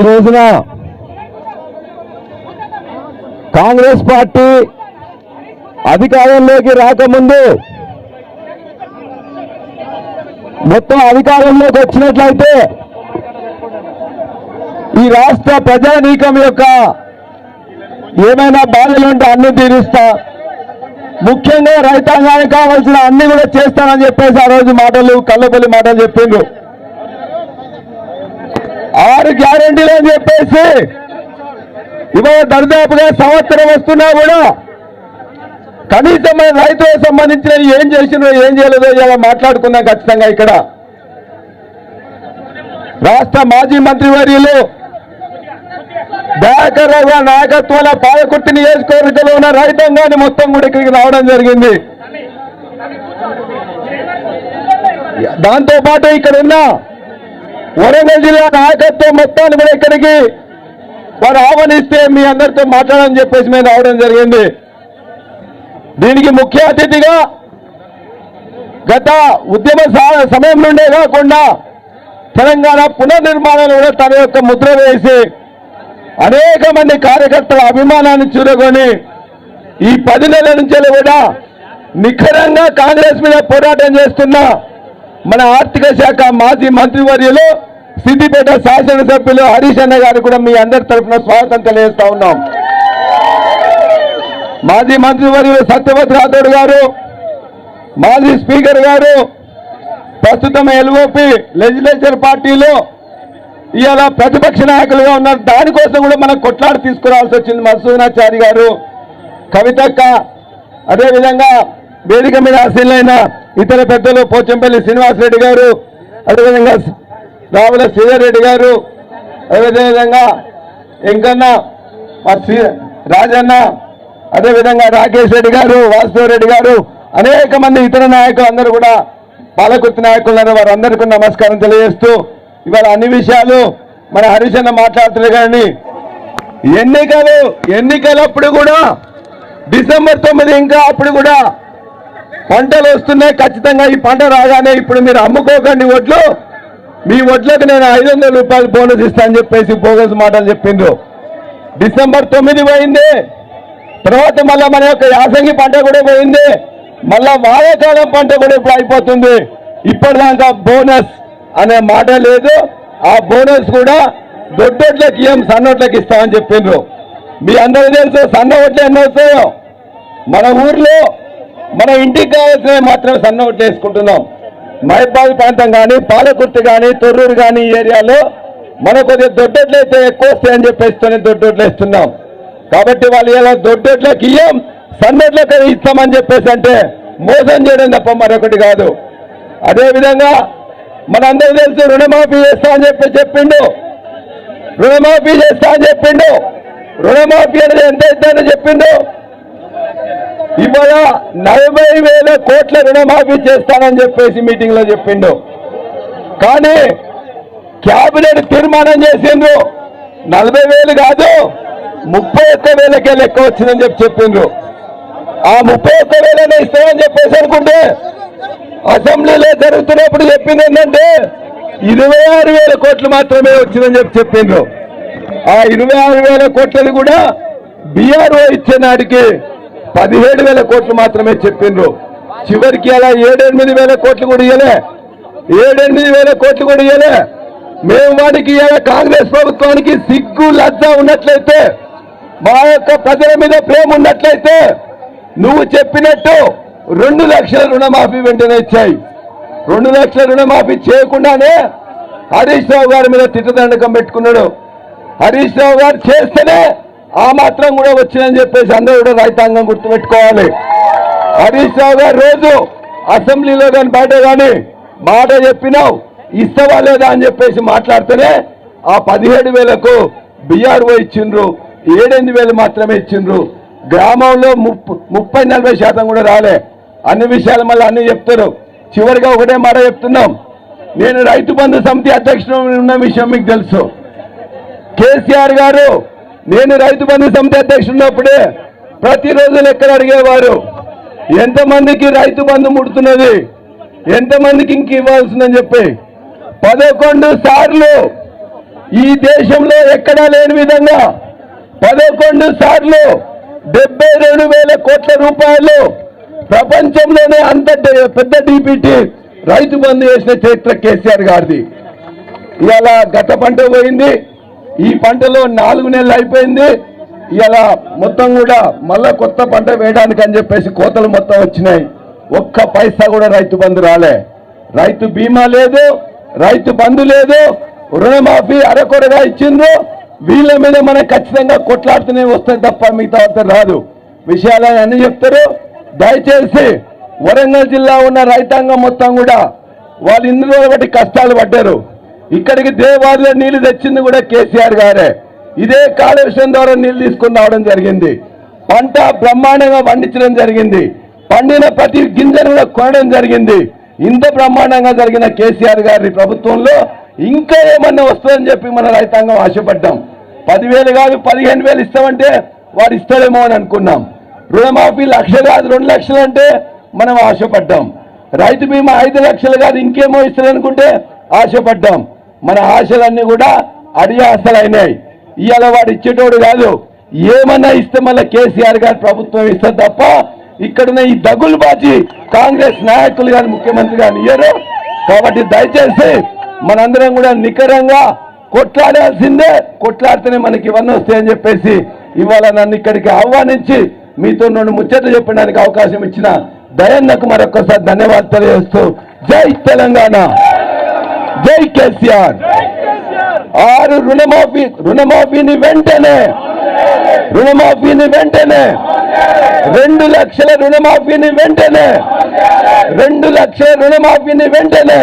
ఈ రోజున కాంగ్రెస్ పార్టీ అధికారంలోకి రాకముందు మొత్తం అధికారంలోకి వచ్చినట్లయితే ఈ రాష్ట్ర ప్రజానీకం యొక్క ఏమైనా బాధలుంటే అన్ని తీరుస్తా. ముఖ్యంగా రైతాంగానికి కావాల్సిన అన్ని కూడా చేస్తానని చెప్పేసి ఆ రోజు మాటలు కళ్ళపల్లి మాటలు చెప్పిండ్రు. ఆరు గ్యారంటీలు అని చెప్పేసి ఇవాళ దరిదాపుగా సంవత్సరం వస్తున్నా కూడా కనీసం మన రైతులకు సంబంధించిన ఏం చేసినో ఏం చేయలేదో ఇలా మాట్లాడుకుందాం ఖచ్చితంగా ఇక్కడ. రాష్ట్ర మాజీ మంత్రి వర్యులు దయాకర్రావు గారి నాయకత్వంలో పాలకుర్తి నియోజకవర్గంలో ఉన్న రైతాంగాన్ని మొత్తం కూడా ఇక్కడికి రావడం జరిగింది. దాంతో పాటు ఇక్కడ ఉన్న వరంగల్ జిల్లా నాయకత్వం మొత్తాన్ని కూడా ఇక్కడికి వారు ఆహ్వానిస్తే మీ అందరితో మాట్లాడని చెప్పేసి మేము రావడం జరిగింది. దీనికి ముఖ్య అతిథిగా గత ఉద్యమ సా- సమయం నుండే కాకుండా తెలంగాణ పునర్నిర్మాణంలో కూడా తన యొక్క ముద్ర వేసి అనేక మంది కార్యకర్తల అభిమానాన్ని చూరగొని ఈ పది నెలల నుంచి కూడా నిఖరంగా కాంగ్రెస్ మీద పోరాటం చేస్తున్న మన ఆర్థిక శాఖ మాజీ మంత్రివర్యులు సిద్దిపేట శాసనసభ్యులు హరీష్ అన్న గారు కూడా మీ అందరి తరఫున స్వాగతం తెలియజేస్తా ఉన్నాం. మాజీ మంత్రివర్యులు సత్యవతి రాథోడ్ గారు మాజీ స్పీకర్ గారు ప్రస్తుతం ఎల్ఓపి లెజిస్లేచర్ పార్టీలో ఇవాళ ప్రతిపక్ష నాయకులుగా ఉన్నారు. దానికోసం కూడా మనం కొట్లాడి తీసుకురావాల్సి వచ్చింది మధుసూదనాచారి గారు. కవితక్క అదేవిధంగా వేదిక మీద ఆశీలైన ఇతర పెద్దలు పోచంపల్లి శ్రీనివాసరెడ్డి గారు అదేవిధంగా రావుల శ్రీధర్రెడ్డి గారు అదేవిధంగా వెంకన్న మా శ్రీ రాజన్న అదేవిధంగా రాకేష్ రెడ్డి గారు వాసుదేవరెడ్డి గారు అనేక మంది ఇతర నాయకులు అందరూ కూడా పాలకుర్తి నాయకులు వారందరికీ నమస్కారం తెలియజేస్తూ ఇవాళ అన్ని విషయాలు మన హరిశన్న మాట్లాడుతున్నారు కానీ ఎన్నికలు ఎన్నికలప్పుడు కూడా డిసెంబర్ తొమ్మిది ఇంకా అప్పుడు కూడా పంటలు వస్తున్నాయి ఖచ్చితంగా ఈ పంట రాగానే ఇప్పుడు మీరు అమ్ముకోకండి ఒడ్లు. మీ ఒడ్లకు నేను ఐదు వందల రూపాయలు బోనస్ ఇస్తా అని చెప్పేసి బోగస్ మాటలు చెప్పిండ్రు. డిసెంబర్ తొమ్మిది పోయింది. తర్వాత మళ్ళా మన యొక్క యాసంగి పంట కూడా పోయింది. మళ్ళా వానాకాలం పంట కూడా ఇప్పుడు అయిపోతుంది. ఇప్పటిదాకా బోనస్ అనే మాట లేదు. ఆ బోనస్ కూడా దొడ్డోట్లకి ఇయ్యం సన్నోట్లకి ఇస్తామని చెప్పిండ్రు. మీ అందరూ తెలుసు సన్న ఓట్లు ఎన్ని వస్తాయో? మన ఊర్లో మన ఇంటికి కావాల్సిన మాత్రం సన్న చేసుకుంటున్నాం. వేసుకుంటున్నాం ప్రాంతం కానీ పాలకుర్తి కానీ తొర్రూరు కానీ ఈ ఏరియాలో మన కొద్దిగా దొడ్డొడ్లు అయితే ఎక్కువ వస్తాయని చెప్పేస్తూనే దొడ్డొడ్లు వేస్తున్నాం. కాబట్టి వాళ్ళు ఇలా దొడ్డట్లకి ఇయ్యం సన్నట్లకి ఇస్తామని చెప్పేసి అంటే మోసం చేయడం తప్ప మరొకటి కాదు. అదేవిధంగా మనందరూ తెలుసు రుణమాఫీ చేస్తా అని చెప్పి చెప్పిండు. రుణమాఫీ చేస్తా అని చెప్పిండు. రుణమాఫీ అనేది ఎంత ఇద్దని చెప్పిండు. ఇవాళ నలభై వేల కోట్ల రుణమాఫీ చేస్తానని చెప్పేసి మీటింగ్లో చెప్పిండు. కానీ క్యాబినెట్ తీర్మానం చేసిండ్రు. నలభై వేలు కాదు ముప్పై ఒక్క వేలకే లెక్క వచ్చిందని చెప్పి చెప్పిండ్రు. ఆ ముప్పై ఒక్క వేలనే ఇస్తామని చెప్పేసి అనుకుంటే అసెంబ్లీలో జరుగుతున్నప్పుడు చెప్పింది ఏంటంటే ఇరవై ఆరు వేల కోట్లు మాత్రమే వచ్చిందని చెప్పి చెప్పిండ్రు. ఆ ఇరవై ఆరు వేల కోట్లను కూడా బీఆర్ఓ ఇచ్చే నాటికి పదిహేడు వేల కోట్లు మాత్రమే చెప్పిండ్రు. చివరికి అలా ఏడెనిమిది వేల కోట్లు కూడా ఇయ్యలే. ఏడెనిమిది వేల కోట్లు కూడా ఇయ్యలే. మేము వాడికి ఇవాళ కాంగ్రెస్ ప్రభుత్వానికి సిగ్గు లజ్జ ఉన్నట్లయితే మా యొక్క ప్రజల మీద ప్రేమ ఉన్నట్లయితే నువ్వు చెప్పినట్టు రెండు లక్షల రుణమాఫీ వెంటనే ఇచ్చాయి. రెండు లక్షల రుణమాఫీ చేయకుండానే హరీష్ రావు గారి మీద తిట్టదండకం పెట్టుకున్నాడు. హరీష్ రావు గారు చేస్తేనే ఆ మాత్రం కూడా వచ్చిందని చెప్పేసి అందరూ కూడా రైతాంగం గుర్తుపెట్టుకోవాలి. హరీష్ రావు గారు రోజు అసెంబ్లీలో కానీ బయట కానీ మాట చెప్పినావు ఇస్తావా లేదా అని చెప్పేసి మాట్లాడితేనే ఆ పదిహేడు వేలకు బిఆర్ఓ ఇచ్చిండ్రు ఏడెనిమిది వేలు మాత్రమే ఇచ్చిండ్రు. గ్రామంలో ముప్పై ముప్పై నలభై శాతం కూడా రాలే. అన్ని విషయాలు మళ్ళీ అన్ని చెప్తారు. చివరిగా ఒకటే మాట చెప్తున్నాం. నేను రైతు బంధు సమితి అధ్యక్షుడు ఉన్న విషయం మీకు తెలుసు. కేసీఆర్ గారు నేను రైతు బంధు సమితి అధ్యక్షున్నప్పుడే ప్రతిరోజు లెక్కలు అడిగేవారు? ఎంతమందికి రైతు బంధు ముడుతున్నది? ఎంతమందికి ఇంక ఇవ్వాల్సిందని చెప్పి. పదకొండు సార్లు ఈ దేశంలో ఎక్కడా లేని విధంగా పదకొండు సార్లు డెబ్బై రెండు వేల కోట్ల రూపాయలు ప్రపంచంలోనే అంత పెద్ద డిపిటి రైతు బంధు చేసిన చరిత్ర కేసీఆర్ గారిది. ఇవాళ గత పంట పోయింది. ఈ పంటలో నాలుగు నెలలు అయిపోయింది. ఇలా మొత్తం కూడా మళ్ళా కొత్త పంట వేయడానికి అని చెప్పేసి కోతలు మొత్తం వచ్చినాయి. ఒక్క పైసా కూడా రైతు బంధు రాలే. రైతు బీమా లేదు రైతు బంధు లేదు రుణమాఫీ అరకొరగా ఇచ్చిండ్రు. వీళ్ళ మీద మనం ఖచ్చితంగా కొట్లాడుతూనే వస్తుంది తప్ప మిగతా అంతా రాదు. విషయాలు అన్ని చెప్తారు. దయచేసి వరంగల్ జిల్లా ఉన్న రైతాంగం మొత్తం కూడా వాళ్ళు ఇందులో ఒకటి బట్టి కష్టాలు పడ్డారు. ఇక్కడికి దేవాదిలో నీళ్ళు తెచ్చింది కూడా కేసీఆర్ గారే. ఇదే కాలుష్యం ద్వారా నీళ్ళు తీసుకుని రావడం జరిగింది. పంట బ్రహ్మాండంగా పండించడం జరిగింది. పండిన ప్రతి గింజను కూడా కొనడం జరిగింది. ఇంత బ్రహ్మాండంగా జరిగిన కేసీఆర్ గారి ప్రభుత్వంలో ఇంకా ఏమన్నా వస్తుందని చెప్పి మన రైతాంగం ఆశపడ్డాం. పదివేలు కాదు పదిహేను వేలు ఇస్తామంటే వాడు ఇస్తాడేమో అని అనుకున్నాం. రుణమాఫీ లక్ష కాదు రెండు లక్షలు అంటే మనం ఆశపడ్డాం. రైతు బీమా ఐదు లక్షలు కాదు ఇంకేమో ఇస్తారనుకుంటే ఆశపడ్డాం. మన ఆశలన్నీ కూడా అడియాసలైనాయి ఇవాళ వాడు ఇచ్చేటోడు కాదు. ఏమన్నా ఇస్తే మళ్ళీ కేసీఆర్ గారు ప్రభుత్వం ఇస్తే తప్ప ఇక్కడున్న ఈ దగులు బాచి కాంగ్రెస్ నాయకులు కానీ ముఖ్యమంత్రి కానీ ఇయ్యరు. కాబట్టి దయచేసి మనందరం కూడా నికరంగా కొట్లాడాల్సిందే. కొట్లాడితేనే మనకి ఇవన్నీ వస్తాయని చెప్పేసి ఇవాళ నన్ను ఇక్కడికి ఆహ్వానించి మీతో రెండు ముచ్చట్లు చెప్పడానికి అవకాశం ఇచ్చిన దయన్నకు మరొకసారి ధన్యవాదాలు తెలియజేస్తూ జై తెలంగాణ. జై కేసీఆర్. ఆరు రుణమాఫీ రుణమాఫీని వెంటనే రుణమాఫీని వెంటనే రెండు లక్షల రుణమాఫీని వెంటనే రెండు లక్షల రుణమాఫీని వెంటనే.